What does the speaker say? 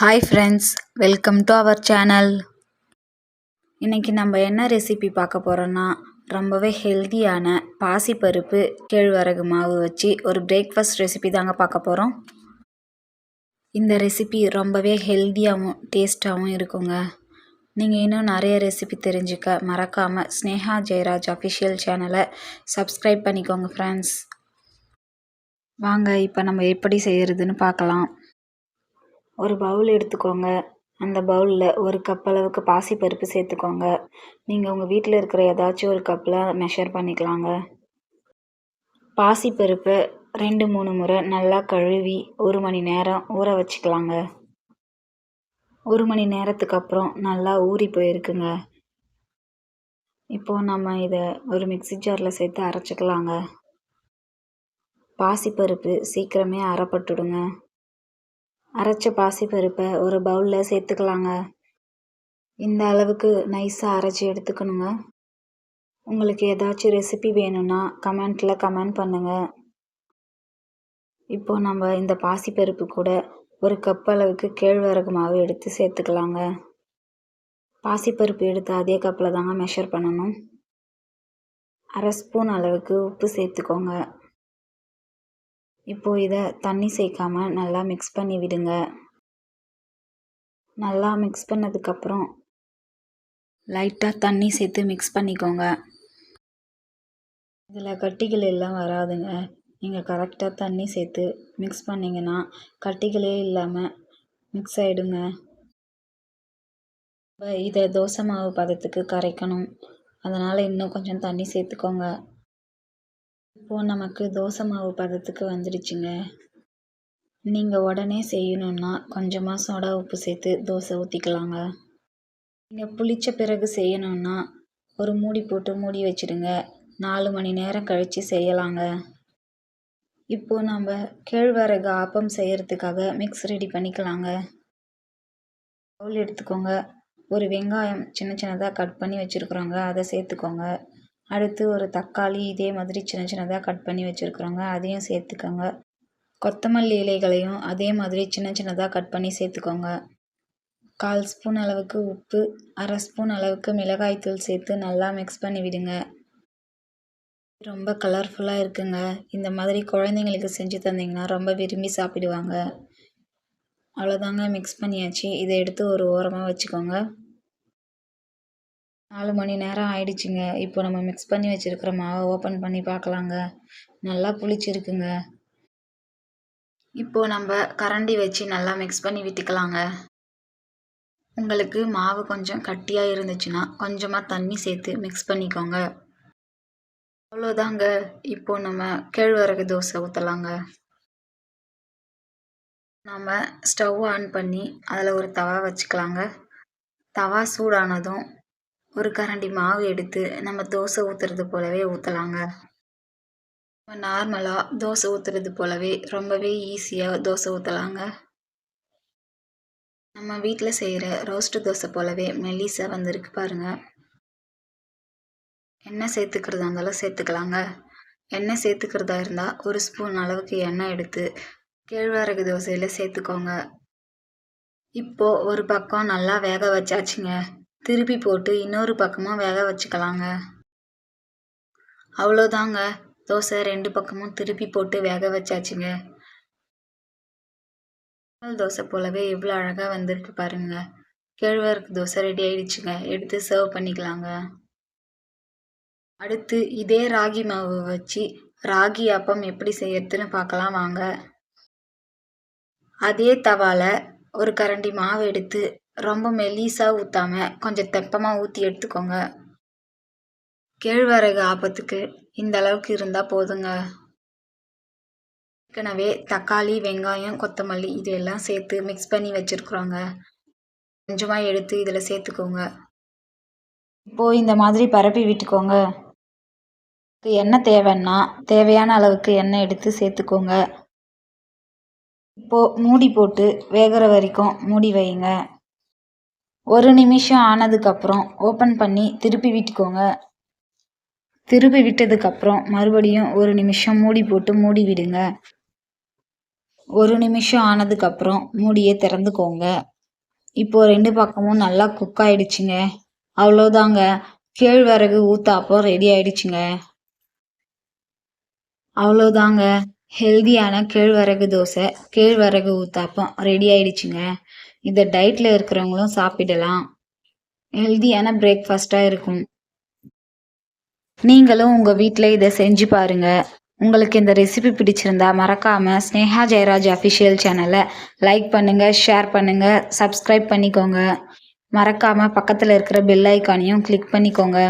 Hi friends welcome to our channel இன்றைக்கி நம்ம என்ன ரெசிபி பார்க்க போகிறோன்னா ரொம்பவே ஹெல்த்தியான பாசிப்பருப்பு கேழ்வரகு மாவு வச்சு ஒரு பிரேக்ஃபாஸ்ட் ரெசிபி தாங்க பார்க்க போகிறோம் இந்த ரெசிபி ரொம்பவே ஹெல்த்தியாகவும் டேஸ்ட்டாகவும் இருக்குங்க. நீங்கள் இன்னும் நிறைய ரெசிபி தெரிஞ்சுக்க மறக்காமல் ஸ்னேஹா ஜெயராஜ் அஃபிஷியல் சேனலை சப்ஸ்கிரைப் பண்ணிக்கோங்க ஃப்ரெண்ட்ஸ் வாங்க இப்போ நம்ம எப்படி செய்கிறதுன்னு பார்க்கலாம். ஒரு பவுல் எடுத்துக்கோங்க. அந்த பவுலில் ஒரு கப் அளவுக்கு பாசிப்பருப்பு சேர்த்துக்கோங்க. நீங்கள் உங்கள் வீட்டில் இருக்கிற ஏதாச்சும் ஒரு கப்பில் மெஷர் பண்ணிக்கலாங்க. பாசிப்பருப்பை ரெண்டு மூணு முறை நல்லா கழுவி ஒரு மணி நேரம் ஊற வச்சுக்கலாங்க. ஒரு மணி நேரத்துக்கு அப்புறம் நல்லா ஊறி போயிருக்குங்க. இப்போது நம்ம இதை ஒரு மிக்ஸி ஜாரில் சேர்த்து அரைச்சிக்கலாங்க. பாசிப்பருப்பு சீக்கிரமே அரைப்பட்டுடுங்க. அரைச்ச பாசிப்பருப்பை ஒரு பவுலில் சேர்த்துக்கலாங்க. இந்த அளவுக்கு நைஸாக அரைச்சி எடுத்துக்கணுங்க. உங்களுக்கு ஏதாச்சும் ரெசிபி வேணும்னா கமெண்ட்டில் கமெண்ட் பண்ணுங்கள் இப்போது நம்ம இந்த பாசிப்பருப்பு கூட ஒரு கப் அளவுக்கு கேழ்வரகு மாவு எடுத்து சேர்த்துக்கலாங்க. பாசிப்பருப்பு எடுத்து அதே கப்பில் தாங்க மெஷர் பண்ணணும். அரை ஸ்பூன் அளவுக்கு உப்பு சேர்த்துக்கோங்க. இப்போது இதை தண்ணி சேர்க்காம நல்லா மிக்ஸ் பண்ணி விடுங்க. நல்லா மிக்ஸ் பண்ணதுக்கப்புறம் லைட்டாக தண்ணி சேர்த்து மிக்ஸ் பண்ணிக்கோங்க. இதில் கட்டிகள் எல்லாம் வராதுங்க. நீங்கள் கரெக்டாக தண்ணி சேர்த்து மிக்ஸ் பண்ணிங்கன்னா கட்டிகளே இல்லாமல் மிக்ஸ் ஆகிடுங்க இதை தோசை மாவு பதத்துக்கு கரைக்கணும். அதனால் இன்னும் கொஞ்சம் தண்ணி சேர்த்துக்கோங்க இப்போது நமக்கு தோசை மாவு பதத்துக்கு வந்துடுச்சுங்க. நீங்கள் உடனே செய்யணுன்னா கொஞ்சமாக சோடா உப்பு சேர்த்து தோசை ஊற்றிக்கலாங்க நீங்கள் புளித்த பிறகு செய்யணுன்னா ஒரு மூடி போட்டு மூடி வச்சுடுங்க. நாலு மணி நேரம் கழித்து செய்யலாங்க. இப்போது நம்ம கேழ்வரகு ஆப்பம் செய்கிறதுக்காக மிக்ஸ் ரெடி பண்ணிக்கலாங்க. பவுல் எடுத்துக்கோங்க. ஒரு வெங்காயம் சின்ன சின்னதாக கட் பண்ணி வச்சுருக்குறோங்க. அதை சேர்த்துக்கோங்க. அடுத்து ஒரு தக்காளி இதே மாதிரி சின்ன சின்னதாக கட் பண்ணி வச்சுருக்குறோங்க. அதையும் சேர்த்துக்கோங்க. கொத்தமல்லி இலைகளையும் அதே மாதிரி சின்ன சின்னதாக கட் பண்ணி சேர்த்துக்கோங்க. கால் ஸ்பூன் அளவுக்கு உப்பு அரை ஸ்பூன் அளவுக்கு மிளகாய்த்தூள் சேர்த்து நல்லா மிக்ஸ் பண்ணி விடுங்க. ரொம்ப கலர்ஃபுல்லாக இருக்குங்க. இந்த மாதிரி குழந்தைங்களுக்கு செஞ்சு தந்தீங்கன்னா ரொம்ப விரும்பி சாப்பிடுவாங்க. அவ்வளோதாங்க மிக்ஸ் பண்ணியாச்சு. இதை எடுத்து ஒரு ஓரமாக வச்சுக்கோங்க. நாலு மணி நேரம் ஆயிடுச்சுங்க. இப்போ நம்ம மிக்ஸ் பண்ணி வச்சுருக்கிற மாவை ஓப்பன் பண்ணி பார்க்கலாங்க. நல்லா புளிச்சிருக்குங்க. இப்போது நம்ம கரண்டி வச்சு நல்லா மிக்ஸ் பண்ணி விட்டுக்கலாங்க. உங்களுக்கு மாவு கொஞ்சம் கட்டியாக இருந்துச்சுன்னா கொஞ்சமாக தண்ணி சேர்த்து மிக்ஸ் பண்ணிக்கோங்க. அவ்வளோதாங்க. இப்போது நம்ம கேழ்வரகு தோசை ஊற்றலாங்க நம்ம ஸ்டவ் ஆன் பண்ணி அதில் ஒரு தவா வச்சுக்கலாங்க. தவா சூடானதும் ஒரு கரண்டி மாவு எடுத்து நம்ம தோசை ஊற்றுறது போலவே ஊற்றலாங்க நம்ம நார்மலாக தோசை ஊற்றுறது போலவே ரொம்பவே ஈஸியாக தோசை ஊற்றலாங்க நம்ம வீட்டில் செய்கிற ரோஸ்ட்டு தோசை போலவே மெல்லிஸாக வந்திருக்கு பாருங்கள் எண்ணெய் சேர்த்துக்கிறதா இருந்தாலும் சேர்த்துக்கலாங்க. எண்ணெய் சேர்த்துக்கிறதா இருந்தால் ஒரு ஸ்பூன் அளவுக்கு எண்ணெய் எடுத்து கேழ்வரகு தோசையில் சேர்த்துக்கோங்க. இப்போது ஒரு பக்கம் நல்லா வேக வச்சாச்சுங்க. திருப்பி போட்டு இன்னொரு பக்கமும் வேக வச்சுக்கலாங்க. அவ்வளோதாங்க. தோசை ரெண்டு பக்கமும் திருப்பி போட்டு வேக வச்சாச்சுங்க. தோசை போலவே எவ்வளோ அழகாக வந்திருக்கு பாருங்க. கேழ்வரகு தோசை ரெடி ஆயிடுச்சுங்க. எடுத்து சர்வ் பண்ணிக்கலாங்க. அடுத்து இதே ராகி மாவு வச்சு ராகி அப்பம் எப்படி செய்யறதுன்னு பார்க்கலாம் வாங்க. அதே தவால ஒரு கரண்டி மாவு எடுத்து ரொம்ப மெலிசாக ஊற்றாம கொஞ்சம் தெப்பமாக ஊற்றி எடுத்துக்கோங்க. கேழ்வரகு ஆபத்துக்கு இந்த அளவுக்கு இருந்தால் போதுங்க. ஏற்கனவே தக்காளி வெங்காயம் கொத்தமல்லி இதையெல்லாம் சேர்த்து மிக்ஸ் பண்ணி வச்சுருக்குறோங்க. கொஞ்சமாக எடுத்து இதில் சேர்த்துக்கோங்க. இப்போது இந்த மாதிரி பரப்பி விட்டுக்கோங்க. எண்ணெய் தேவைன்னா தேவையான அளவுக்கு எண்ணெய் எடுத்து சேர்த்துக்கோங்க. இப்போது மூடி போட்டு வேகிற வரைக்கும் மூடி வைங்க ஒரு நிமிஷம் ஆனதுக்கப்புறம் ஓப்பன் பண்ணி திருப்பி விட்டுக்கோங்க. திருப்பி விட்டதுக்கப்புறம் மறுபடியும் ஒரு நிமிஷம் மூடி போட்டு மூடி விடுங்க. ஒரு நிமிஷம் ஆனதுக்கப்புறம் மூடியை திறந்துக்கோங்க. இப்போ ரெண்டு பக்கமும் நல்லா குக் ஆயிடுச்சுங்க. அவ்வளோதாங்க கேழ்வரகு ஊத்தாப்பம் ரெடி ஆயிடுச்சுங்க. அவ்வளோதாங்க ஹெல்தியான கேழ்வரகு தோசை கேழ்வரகு ஊத்தாப்பம் ரெடி ஆயிடுச்சுங்க. இதை டயட்டில் இருக்கிறவங்களும் சாப்பிடலாம். ஹெல்தியான பிரேக்ஃபாஸ்ட்டாக இருக்கும். நீங்களும் உங்கள் வீட்டில் இதை செஞ்சு பாருங்கள் உங்களுக்கு இந்த ரெசிபி பிடிச்சிருந்தா மறக்காமல் ஸ்னேஹா ஜெயராஜ் அஃபிஷியல் சேனலை லைக் பண்ணுங்கள் ஷேர் பண்ணுங்கள் சப்ஸ்கிரைப் பண்ணிக்கோங்க. மறக்காமல் பக்கத்தில் இருக்கிற பெல் ஐக்கானையும் கிளிக் பண்ணிக்கோங்க.